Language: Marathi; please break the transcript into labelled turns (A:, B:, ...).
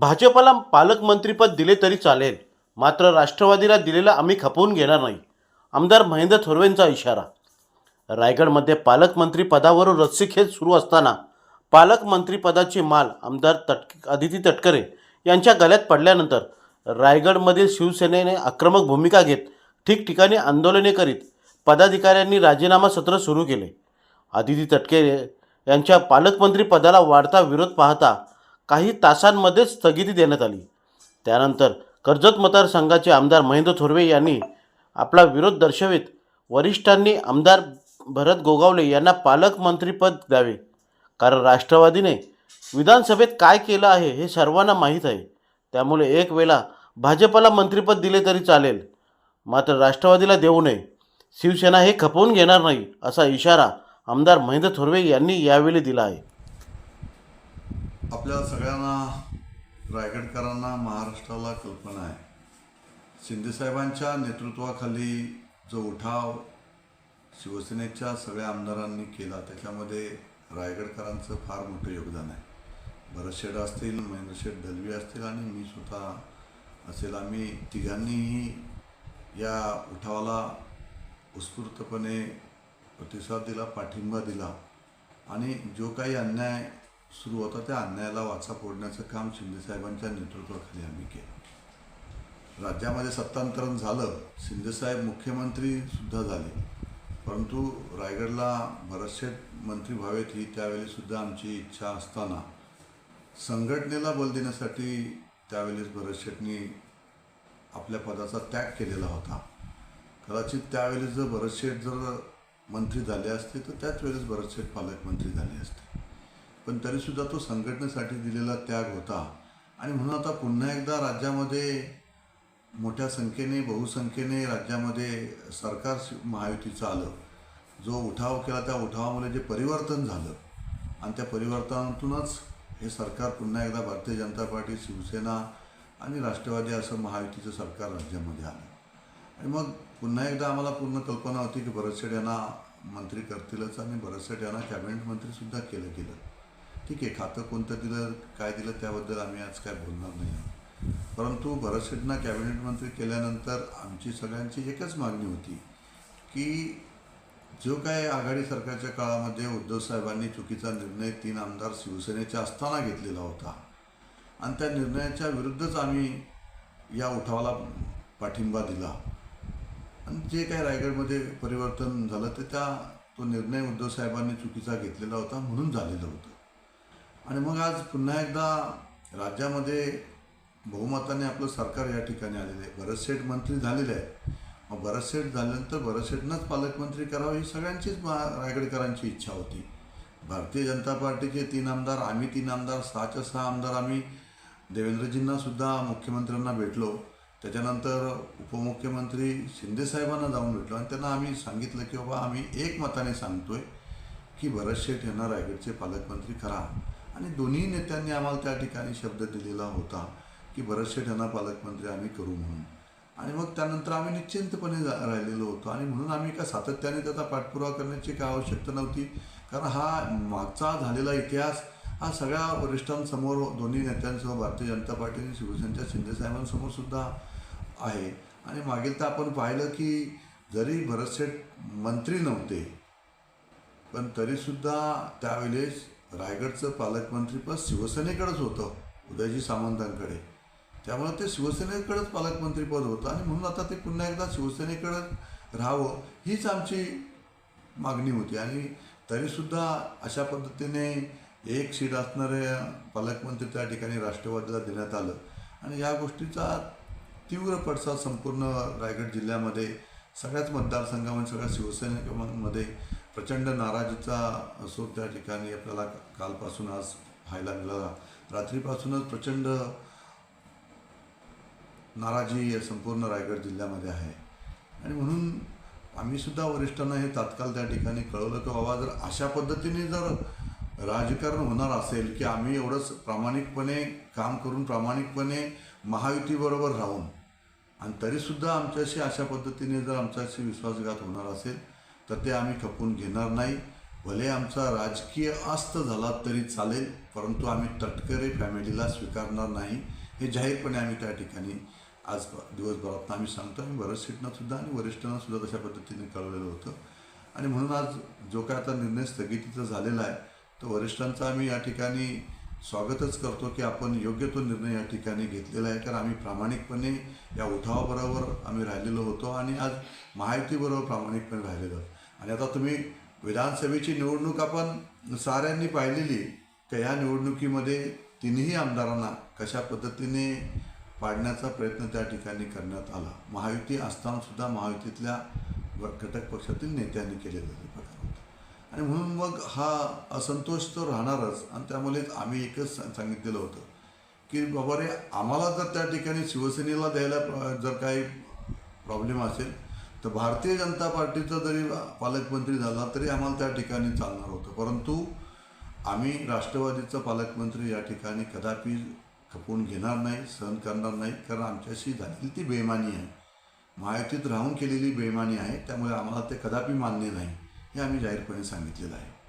A: भाजपला पालकमंत्रीपद दिले तरी चालेल. मात्र राष्ट्रवादीला दिलेलं आम्ही खपवून घेणार नाही. आमदार महेंद्र थोरवेंचा इशारा. रायगडमध्ये पालकमंत्री पदावरून रस्सीखेच सुरू असताना पालकमंत्रीपदाची माल आमदार तट आदिती तटकरे यांच्या गळ्यात पडल्यानंतर रायगडमधील शिवसेनेने आक्रमक भूमिका घेत ठिकठिकाणी आंदोलने करीत पदाधिकाऱ्यांनी राजीनामा सत्र सुरू केले. आदिती तटकरे यांच्या पालकमंत्री पदाला वाढता विरोध पाहता काही तासांमध्येच स्थगिती देण्यात आली. त्यानंतर कर्जत मतदारसंघाचे आमदार महेंद्र थोरवे यांनी आपला विरोध दर्शवित वरिष्ठांनी आमदार भरत गोगावले यांना पालकमंत्रीपद द्यावे. कारण राष्ट्रवादीने विधानसभेत काय केलं आहे हे सर्वांना माहीत आहे. त्यामुळे एक वेळा भाजपला मंत्रिपद दिले तरी चालेल. मात्र राष्ट्रवादीला देऊ नये. शिवसेना हे खपवून घेणार नाही असा इशारा आमदार महेंद्र थोरवे यांनी यावेळी दिला आहे.
B: आपल्या सगळ्यांना रायगडकरांना महाराष्ट्राला कल्पना आहे. शिंदेसाहेबांच्या नेतृत्वाखाली जो उठाव शिवसेनेच्या सगळ्या आमदारांनी केला त्याच्यामध्ये रायगडकरांचं फार मोठं योगदान आहे. भरतशेठ असतील महेंद्र शेठ दलवी असतील आणि मी स्वतः असेल. आम्ही तिघांनीही या उठावाला उत्स्फूर्तपणे प्रतिसाद दिला पाठिंबा दिला. आणि जो काही अन्याय सुरू होता त्या अन्यायाला वाचा फोडण्याचं काम शिंदेसाहेबांच्या नेतृत्वाखाली आम्ही केलं. राज्यामध्ये सत्तांतरण झालं शिंदेसाहेब मुख्यमंत्री सुद्धा झाले. परंतु रायगडला भरतशेठ मंत्री व्हावेत ही त्यावेळी सुद्धा आमची इच्छा असताना संघटनेला बल देण्यासाठी त्यावेळेस भरतशेठनी आपल्या पदाचा त्याग केलेला होता. कदाचित त्यावेळेस जर भरतशेठ जर मंत्री झाले असते तर त्याच वेळेस भरतशेठ पालकमंत्री झाले असते. पण तरीसुद्धा तो संघटनेसाठी दिलेला त्याग होता. आणि म्हणून आता पुन्हा एकदा राज्यामध्ये मोठ्या संख्येने बहुसंख्येने राज्यामध्ये सरकार महायुतीचं आलं. जो उठाव केला त्या उठावामुळे जे परिवर्तन झालं. आणि त्या परिवर्तनातूनच हे सरकार पुन्हा एकदा भारतीय जनता पार्टी शिवसेना आणि राष्ट्रवादी असं महायुतीचं सरकार राज्यामध्ये आलं. आणि मग पुन्हा एकदा आम्हाला पूर्ण कल्पना होती की भरतशेठ यांना मंत्री करतीलच आणि भरतशेठ यांना कॅबिनेट मंत्रीसुद्धा केलं गेलं. ठीक आहे खातं कोणतं दिलं काय दिलं त्याबद्दल आम्ही आज काय बोलणार नाही आहोत. परंतु भरतशेठना कॅबिनेट मंत्री केल्यानंतर आमची सगळ्यांची एकच मागणी होती की जो काय आघाडी सरकारच्या काळामध्ये उद्धव साहेबांनी चुकीचा निर्णय तीन आमदार शिवसेनेच्या असताना घेतलेला होता. आणि त्या निर्णयाच्या विरुद्धच आम्ही या उठावाला पाठिंबा दिला. आणि जे काही रायगडमध्ये परिवर्तन झालं ते त्या तो निर्णय उद्धव साहेबांनी चुकीचा घेतलेला होता म्हणून झालेलं होतं. आणि मग आज पुन्हा एकदा राज्यामध्ये बहुमताने आपलं सरकार या ठिकाणी आलेलं आहे. भरतशेठ मंत्री झालेले आहे मग भरतशेठ झाल्यानंतर भरतशेठनंच पालकमंत्री करावं ही सगळ्यांचीच मा- रायगडकरांची इच्छा होती. भारतीय जनता पार्टीचे तीन आमदार आम्ही तीन आमदार सहाच्या सहा आमदार आम्ही देवेंद्रजींनासुद्धा मुख्यमंत्र्यांना भेटलो. त्याच्यानंतर उपमुख्यमंत्री शिंदेसाहेबांना जाऊन भेटलो आणि त्यांना आम्ही सांगितलं की बाबा आम्ही एक मताने आहे की भरत शेठ यांना रायगडचे पालकमंत्री करा. आणि दोन्ही नेत्यांनी आम्हाला त्या ठिकाणी शब्द दिलेला होता की बरेचसे त्यांना पालकमंत्री आम्ही करू म्हणून. आणि मग त्यानंतर आम्ही निश्चिंतपणे जा- राहिलेलो होतो. आणि म्हणून आम्ही का सातत्याने त्याचा पाठपुरावा करण्याची काय आवश्यकता नव्हती. कारण हा मागचा झालेला इतिहास हा सगळ्या वरिष्ठांसमोर दोन्ही नेत्यांसह भारतीय जनता पार्टी आणि शिवसेनेच्या शिंदेसाहेबांसमोर सुद्धा आहे. आणि मागील तर आपण पाहिलं की जरी भरतशेठ मंत्री नव्हते पण तरीसुद्धा त्यावेळेस रायगडचं पालकमंत्रीपद शिवसेनेकडेच होतं उदयजी सामंतांकडे. त्यामुळे ते शिवसेनेकडेच पालकमंत्रीपद होतं आणि म्हणून आता ते पुन्हा एकदा शिवसेनेकडे राहावं हीच आमची मागणी होती. आणि तरीसुद्धा अशा पद्धतीने एक सीट असणारे पालकमंत्री त्या ठिकाणी राष्ट्रवादीला देण्यात आलं. आणि या गोष्टीचा तीव्र पडसाद संपूर्ण रायगड जिल्ह्यामध्ये सगळ्याच मतदारसंघामध्ये सगळ्या शिवसेनेमध्ये प्रचंड नाराजीचा असो त्या ठिकाणी. आपल्याला कालपासून आज पाहायला मिळाला. रात्रीपासूनच प्रचंड नाराजी संपूर्ण रायगड जिल्ह्यामध्ये आहे. आणि म्हणून आम्हीसुद्धा वरिष्ठांना हे तात्काळ त्या ठिकाणी कळवलं की बाबा जर अशा पद्धतीने जर राजकारण होणार असेल की आम्ही एवढंच प्रामाणिकपणे काम करून प्रामाणिकपणे महायुतीबरोबर राहून आणि तरीसुद्धा आमच्याशी अशा पद्धतीने जर आमच्याशी विश्वासघात होणार असेल तर ते आम्ही खपवून घेणार नाही. भले आमचा राजकीय अस्त झाला तरी चालेल परंतु आम्ही तटकरे फॅमिलीला स्वीकारणार नाही. हे जाहीरपणे आम्ही त्या ठिकाणी आज दिवसभरात आम्ही सांगतो. आम्ही बऱ्याच सीटनासुद्धा आणि वरिष्ठांनासुद्धा तशा पद्धतीने कळवलेलं होतं. आणि म्हणून आज जो काय आता निर्णय स्थगितीचा झालेला आहे तो वरिष्ठांचा आम्ही या ठिकाणी स्वागतच करतो की आपण योग्य तो निर्णय या ठिकाणी घेतलेला आहे. कारण आम्ही प्रामाणिकपणे या उठावाबरोबर आम्ही राहिलेलो होतो आणि आज महायुतीबरोबर प्रामाणिकपणे राहिलेलो आहोत. आणि आता तुम्ही विधानसभेची निवडणूक आपण साऱ्यांनी पाहिलेली तर ह्या निवडणुकीमध्ये तिन्ही आमदारांना कशा पद्धतीने पाडण्याचा प्रयत्न त्या ठिकाणी करण्यात आला? महायुती असतानासुद्धा महायुतीतल्या घटक पक्षातील नेत्यांनी केलेला प्रकार होता. आणि म्हणून मग हा असंतोष तर राहणारच आणि त्यामुळे आम्ही एकच सांगितलेलं होतं की बाबा रे आम्हाला जर त्या ठिकाणी शिवसेनेला द्यायला प्र- जर काही प्रॉब्लेम असेल तर भारतीय जनता पार्टीचा जरी पालकमंत्री झाला तरी आम्हाला त्या ठिकाणी चालणार होतं. परंतु आम्ही राष्ट्रवादीचा पालकमंत्री या ठिकाणी कदापि खपवून घेणार नाही सहन करणार नाही कारण आमच्याशी झालेली ती बेमानी आहे. महायुतीत राहून केलेली बेमानी आहे त्यामुळे आम्हाला ते कदापि मान्य नाही हे आम्ही जाहीरपणे सांगितलेलं आहे.